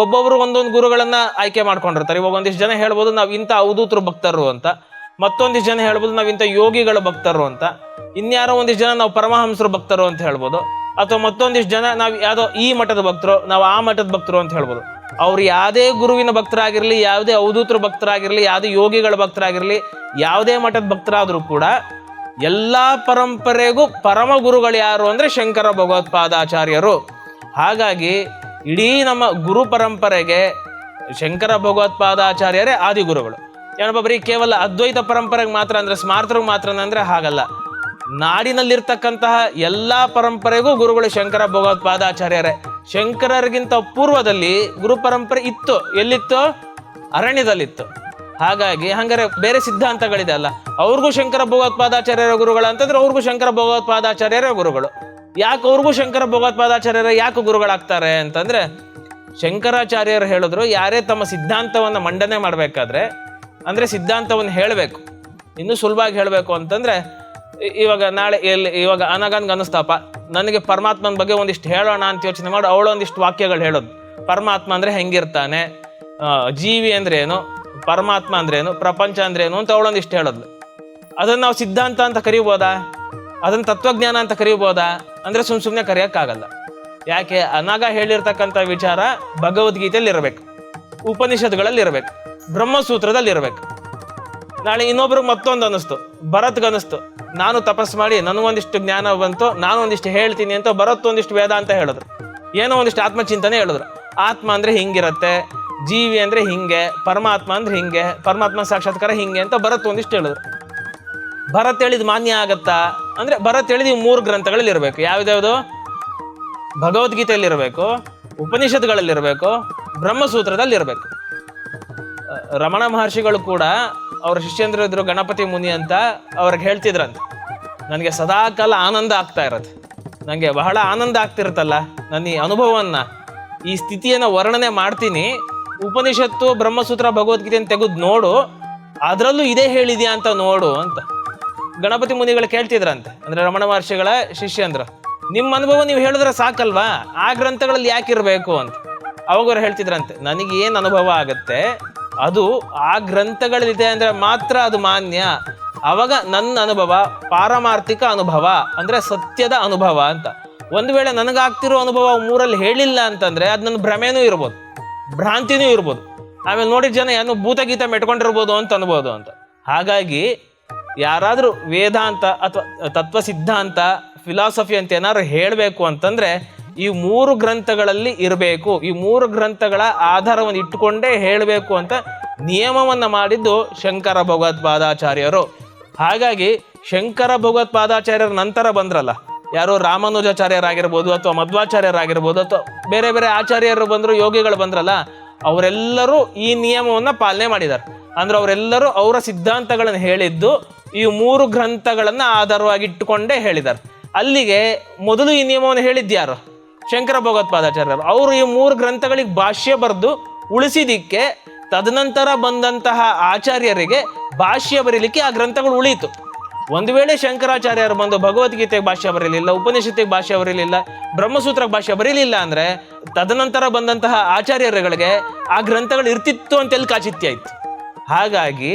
ಒಬ್ಬೊಬ್ರು ಒಂದೊಂದು ಗುರುಗಳನ್ನ ಆಯ್ಕೆ ಮಾಡ್ಕೊಂಡಿರ್ತಾರೆ. ಇವಾಗ ಒಂದಿಷ್ಟು ಜನ ಹೇಳ್ಬೋದು, ನಾವು ಇಂಥ ಅವಧೂತರು ಭಕ್ತರು ಅಂತ. ಮತ್ತೊಂದಿಷ್ಟು ಜನ ಹೇಳ್ಬೋದು, ನಾವು ಇಂಥ ಯೋಗಿಗಳ ಭಕ್ತರು ಅಂತ. ಇನ್ಯಾರೋ ಒಂದಿಷ್ಟು ಜನ ನಾವು ಪರಮಹಂಸರು ಭಕ್ತರು ಅಂತ ಹೇಳ್ಬೋದು. ಅಥವಾ ಮತ್ತೊಂದಿಷ್ಟು ಜನ ನಾವು ಯಾವುದೋ ಈ ಮಠದ ಭಕ್ತರು, ನಾವು ಆ ಮಠದ ಭಕ್ತರು ಅಂತ ಹೇಳ್ಬೋದು. ಅವ್ರು ಯಾವುದೇ ಗುರುವಿನ ಭಕ್ತರಾಗಿರಲಿ, ಯಾವುದೇ ಅವಧೂತರ ಭಕ್ತರಾಗಿರಲಿ, ಯಾವುದೇ ಯೋಗಿಗಳ ಭಕ್ತರಾಗಿರಲಿ, ಯಾವುದೇ ಮಠದ ಭಕ್ತರಾದರೂ ಕೂಡ ಎಲ್ಲ ಪರಂಪರೆಗೂ ಪರಮ ಗುರುಗಳು ಯಾರು ಅಂದರೆ ಶಂಕರ ಭಗವತ್ಪಾದಾಚಾರ್ಯರು. ಹಾಗಾಗಿ ಇಡೀ ನಮ್ಮ ಗುರು ಪರಂಪರೆಗೆ ಶಂಕರ ಭಗವತ್ಪಾದಾಚಾರ್ಯರೇ ಆದಿಗುರುಗಳು ಏನಪ್ಪ ಬರೀ ಕೇವಲ ಅದ್ವೈತ ಪರಂಪರೆಗೆ ಮಾತ್ರ ಅಂದ್ರೆ ಸ್ಮಾರ್ತರಿಗೆ ಮಾತ್ರ ಅಂದ್ರೆ ಹಾಗಲ್ಲ. ನಾಡಿನಲ್ಲಿರ್ತಕ್ಕಂತಹ ಎಲ್ಲಾ ಪರಂಪರೆಗೂ ಗುರುಗಳು ಶಂಕರ ಭಗವತ್ಪಾದಾಚಾರ್ಯರೇ ಶಂಕರರಿಗಿಂತ ಪೂರ್ವದಲ್ಲಿ ಗುರು ಪರಂಪರೆ ಇತ್ತು. ಎಲ್ಲಿತ್ತು? ಅರಣ್ಯದಲ್ಲಿತ್ತು. ಹಾಗಾಗಿ ಹಂಗಾರೆ ಬೇರೆ ಸಿದ್ಧಾಂತಗಳಿದೆ ಅಲ್ಲ. ಅವ್ರಿಗೂ ಶಂಕರ ಭಗವತ್ಪಾದಾಚಾರ್ಯರ ಗುರುಗಳು ಅಂತಂದ್ರೆ ಅವ್ರಿಗೂ ಶಂಕರ ಭಗವತ್ಪಾದಾಚಾರ್ಯರ ಗುರುಗಳು. ಯಾಕೆ ಅವ್ರಿಗೂ ಶಂಕರ ಭಗವತ್ಪಾದಾಚಾರ್ಯರ ಯಾಕೆ ಗುರುಗಳಾಗ್ತಾರೆ ಅಂತಂದ್ರೆ ಶಂಕರಾಚಾರ್ಯರು ಹೇಳಿದ್ರು, ಯಾರೇ ತಮ್ಮ ಸಿದ್ಧಾಂತವನ್ನ ಮಂಡನೆ ಮಾಡಬೇಕಾದ್ರೆ, ಅಂದ್ರೆ ಸಿದ್ಧಾಂತವನ್ನು ಹೇಳಬೇಕು. ಇನ್ನೂ ಸುಲಭವಾಗಿ ಹೇಳಬೇಕು ಅಂತಂದ್ರೆ ಇವಾಗ ನಾಳೆ ಎಲ್ಲಿ, ಇವಾಗ ಅನಗನ್ಗೆ ಅನಿಸ್ತಾಪ, ನನಗೆ ಪರಮಾತ್ಮನ ಬಗ್ಗೆ ಒಂದಿಷ್ಟು ಹೇಳೋಣ ಅಂತ ಯೋಚನೆ ಮಾಡಿ ಅವಳೊಂದಿಷ್ಟು ವಾಕ್ಯಗಳು ಹೇಳೋದು. ಪರಮಾತ್ಮ ಅಂದ್ರೆ ಹೆಂಗಿರ್ತಾನೆ? ಜೀವಿ ಅಂದ್ರೆ ಏನು? ಪರಮಾತ್ಮ ಅಂದ್ರೇನು ಪ್ರಪಂಚ ಅಂದ್ರೇನು ಅಂತ ಅವಳೊಂದಿಷ್ಟು ಹೇಳೋದು. ಅದನ್ನ ನಾವು ಸಿದ್ಧಾಂತ ಅಂತ ಕರಿಬೋದಾ? ಅದನ್ನ ತತ್ವಜ್ಞಾನ ಅಂತ ಕರಿಬೋದಾ? ಅಂದ್ರೆ ಸುಮ್ ಸುಮ್ಮನೆ ಕರೆಯೋಕ್ಕಾಗಲ್ಲ. ಯಾಕೆ? ಅನಾಗ ಹೇಳಿರ್ತಕ್ಕಂಥ ವಿಚಾರ ಭಗವದ್ಗೀತೆಯಲ್ಲಿ ಇರಬೇಕು ಉಪನಿಷತ್ಗಳಲ್ಲಿ ಇರಬೇಕು ಬ್ರಹ್ಮಸೂತ್ರದಲ್ಲಿ ಇರಬೇಕು ನಾಳೆ ಇನ್ನೊಬ್ರಿಗೆ ಮತ್ತೊಂದು ಅನ್ನಿಸ್ತು. ಭರತ್ಗೆ ಅನ್ನಿಸ್ತು. ನಾನು ತಪಸ್ ಮಾಡಿ ನನಗೊಂದಿಷ್ಟು ಜ್ಞಾನ ಬಂತು, ನಾನು ಒಂದಿಷ್ಟು ಹೇಳ್ತೀನಿ ಅಂತ ಭರತ್ ಒಂದಿಷ್ಟು ವೇದ ಅಂತ ಹೇಳಿದ್ರು. ಏನೋ ಒಂದಿಷ್ಟು ಆತ್ಮಚಿಂತನೆ ಹೇಳಿದ್ರು. ಆತ್ಮ ಅಂದ್ರೆ ಹಿಂಗಿರತ್ತೆ, ಜೀವಿ ಅಂದ್ರೆ ಹಿಂಗೆ, ಪರಮಾತ್ಮ ಅಂದ್ರೆ ಹಿಂಗೆ ಪರಮಾತ್ಮ ಸಾಕ್ಷಾತ್ಕಾರ ಹಿಂಗೆ ಅಂತ ಭರತ್ ಒಂದಿಷ್ಟು ಹೇಳಿದ್ರು. ಭರತ್ ಹೇಳಿದ್ ಮಾನ್ಯ ಆಗತ್ತಾ? ಅಂದ್ರೆ ಭರತ್ ಹೇಳಿದ ಈ ಮೂರು ಗ್ರಂಥಗಳಲ್ಲಿ ಇರಬೇಕು. ಯಾವ್ದ್ಯಾವ್ದು? ಭಗವದ್ಗೀತೆಯಲ್ಲಿ ಇರಬೇಕು ಉಪನಿಷತ್ಗಳಲ್ಲಿ ಇರಬೇಕು ಬ್ರಹ್ಮಸೂತ್ರದಲ್ಲಿ ಇರಬೇಕು. ರಮಣ ಮಹರ್ಷಿಗಳು ಕೂಡ ಅವ್ರ ಶಿಷ್ಯಂದ್ರ ಇದ್ರು ಗಣಪತಿ ಮುನಿ ಅಂತ ಅವ್ರಿಗೆ ಹೇಳ್ತಿದ್ರಂತೆ. ನನಗೆ ಸದಾಕಾಲ ಆನಂದ ಆಗ್ತಾ ಇರತ್ತೆ. ನನಗೆ ಬಹಳ ಆನಂದ ಆಗ್ತಿರುತ್ತಲ್ಲ ನನ್ನ ಈ ಅನುಭವವನ್ನು. ಈ ಸ್ಥಿತಿಯನ್ನು ವರ್ಣನೆ ಮಾಡ್ತೀನಿ. ಉಪನಿಷತ್ತು, ಬ್ರಹ್ಮಸೂತ್ರ ಭಗವದ್ಗೀತೆಯನ್ನು ತೆಗೆದು ನೋಡು. ಅದರಲ್ಲೂ ಇದೇ ಹೇಳಿದೆಯಾ ಅಂತ ನೋಡು ಅಂತ. ಗಣಪತಿ ಮುನಿಗಳು ಕೇಳ್ತಿದ್ರಂತೆ. ಅಂದ್ರೆ ರಮಣ ಮಹರ್ಷಿಗಳ ಶಿಷ್ಯಂದ್ರ ನಿಮ್ಮ ಅನುಭವ ನೀವು ಹೇಳಿದ್ರೆ ಸಾಕಲ್ವಾ? ಆ ಗ್ರಂಥಗಳಲ್ಲಿ ಯಾಕಿರ್ಬೇಕು ಅಂತ. ಅವಾಗ ಹೇಳ್ತಿದ್ರಂತೆ, ನನಗೆ ಏನು ಅನುಭವ ಆಗುತ್ತೆ, ಅದು ಆ ಗ್ರಂಥಗಳಿದೆ ಅಂದ್ರೆ ಮಾತ್ರ ಅದು ಮಾನ್ಯ. ಅವಾಗ ನನ್ನ ಅನುಭವ, ಪಾರಮಾರ್ಥಿಕ ಅನುಭವ, ಅಂದ್ರೆ ಸತ್ಯದ ಅನುಭವ ಅಂತ. ಒಂದು ವೇಳೆ ನನಗಾಗ್ತಿರೋ ಅನುಭವ ಮೂರಲ್ಲಿ ಹೇಳಿಲ್ಲ ಅಂತಂದ್ರೆ ಅದು ನನ್ನ ಭ್ರಮೆನೂ ಇರ್ಬೋದು, ಭ್ರಾಂತಿನೂ ಇರ್ಬೋದು. ಆಮೇಲೆ ನೋಡಿದ ಜನ ಏನೋ ಭೂತಗೀತ ಮೆಟ್ಕೊಂಡಿರ್ಬೋದು ಅಂತ ಅನ್ಬೋದು ಅಂತ. ಹಾಗಾಗಿ ಯಾರಾದರೂ ವೇದಾಂತ ಅಥವಾ ತತ್ವ ಸಿದ್ಧಾಂತ ಫಿಲಾಸಫಿ ಅಂತ ಏನಾದ್ರು ಹೇಳಬೇಕು ಅಂತಂದರೆ ಈ ಮೂರು ಗ್ರಂಥಗಳಲ್ಲಿ ಇರಬೇಕು. ಈ ಮೂರು ಗ್ರಂಥಗಳ ಆಧಾರವನ್ನು ಇಟ್ಟುಕೊಂಡೇ ಹೇಳಬೇಕು ಅಂತ ನಿಯಮವನ್ನು ಮಾಡಿದ್ದು ಶಂಕರ ಭಗವತ್ಪಾದಾಚಾರ್ಯರು ಹಾಗಾಗಿ ಶಂಕರ ಭಗವತ್ಪಾದಾಚಾರ್ಯರ ನಂತರ ಬಂದ್ರಲ್ಲ. ಯಾರು ರಾಮಾನುಜಾಚಾರ್ಯರಾಗಿರ್ಬೋದು ಅಥವಾ ಮಧ್ವಾಚಾರ್ಯರಾಗಿರ್ಬೋದು ಅಥವಾ ಬೇರೆ ಬೇರೆ ಆಚಾರ್ಯರು ಬಂದರು, ಯೋಗಿಗಳು ಬಂದ್ರಲ್ಲ, ಅವರೆಲ್ಲರೂ ಈ ನಿಯಮವನ್ನು ಪಾಲನೆ ಮಾಡಿದ್ದಾರೆ ಅಂದ್ರೆ ಅವರೆಲ್ಲರೂ ಅವರ ಸಿದ್ಧಾಂತಗಳನ್ನು ಹೇಳಿದ್ದು ಈ ಮೂರು ಗ್ರಂಥಗಳನ್ನು ಆಧಾರವಾಗಿ ಇಟ್ಟುಕೊಂಡೇ ಹೇಳಿದ್ದಾರೆ. ಅಲ್ಲಿಗೆ ಮೊದಲು ಈ ನಿಯಮವನ್ನು ಹೇಳಿದ್ಯಾರು ಶಂಕರ ಭಗವತ್ಪಾದಾಚಾರ್ಯರು. ಅವರು ಈ ಮೂರು ಗ್ರಂಥಗಳಿಗೆ ಭಾಷ್ಯ ಬರೆದು ಉಳಿಸಿದಕ್ಕೆ ತದನಂತರ ಬಂದಂತಹ ಆಚಾರ್ಯರಿಗೆ ಭಾಷ್ಯ ಬರೀಲಿಕ್ಕೆ ಆ ಗ್ರಂಥಗಳು ಉಳಿಯಿತು. ಒಂದು ವೇಳೆ ಶಂಕರಾಚಾರ್ಯರು ಬಂದು ಭಗವದ್ಗೀತೆಗೆ ಭಾಷ್ಯ ಬರೀಲಿಲ್ಲ, ಉಪನಿಷತ್ತಿಗೆ ಭಾಷ್ಯ ಬರೀಲಿಲ್ಲ, ಬ್ರಹ್ಮಸೂತ್ರಕ್ಕೆ ಭಾಷ್ಯ ಬರೀಲಿಲ್ಲ ಅಂದರೆ ತದನಂತರ ಬಂದಂತಹ ಆಚಾರ್ಯರುಗಳಿಗೆ ಆ ಗ್ರಂಥಗಳು ಇರ್ತಿತ್ತು ಅಂತೇಳಿ ಕಾಚಿತ್ಯ ಇತ್ತು ಹಾಗಾಗಿ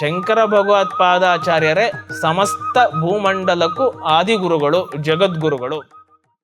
ಶಂಕರ ಭಗವತ್ಪಾದಾಚಾರ್ಯರೇ ಸಮಸ್ತ ಭೂಮಂಡಲಕ್ಕೂ ಆದಿಗುರುಗಳು ಜಗದ್ಗುರುಗಳು.